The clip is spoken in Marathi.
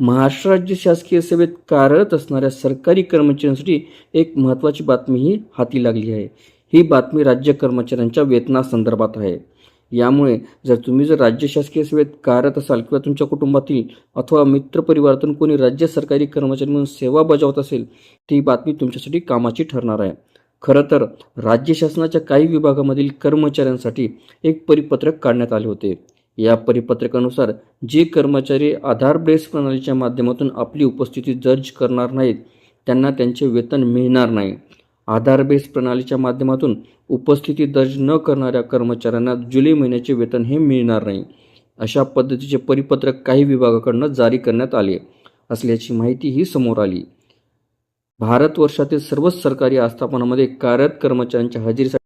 महाराष्ट्र राज्य शासकीय सेवेत कार्यरत असणाऱ्या सरकारी कर्मचाऱ्यांसाठी एक महत्त्वाची बातमी ही हाती लागली आहे. ही बातमी राज्य कर्मचाऱ्यांच्या वेतनासंदर्भात आहे. यामुळे जर तुम्ही जर राज्य शासकीय सेवेत कार्यरत असाल किंवा तुमच्या कुटुंबातील अथवा मित्रपरिवारातून कोणी राज्य सरकारी कर्मचारी म्हणून सेवा बजावत असेल ती बातमी तुमच्यासाठी कामाची ठरणार आहे. खरं तर राज्य शासनाच्या काही विभागामधील कर्मचाऱ्यांसाठी एक परिपत्रक काढण्यात आले होते. या परिपत्रकानुसार जे कर्मचारी आधार बेस प्रणालीच्या माध्यमातून आपली उपस्थिती दर्ज करणार नाहीत त्यांना त्यांचे वेतन मिळणार नाही. आधार बेस प्रणालीच्या माध्यमातून उपस्थिती दर्ज न करणाऱ्या कर्मचाऱ्यांना जुलै महिन्याचे वेतन हे मिळणार नाही. अशा पद्धतीचे परिपत्रक काही विभागाकडून जारी करण्यात आले असल्याची माहिती ही समोर आली. भारतवर्षातील सर्वच सरकारी आस्थापनामध्ये कार्यरत कर्मचाऱ्यांच्या हजेरीसाठी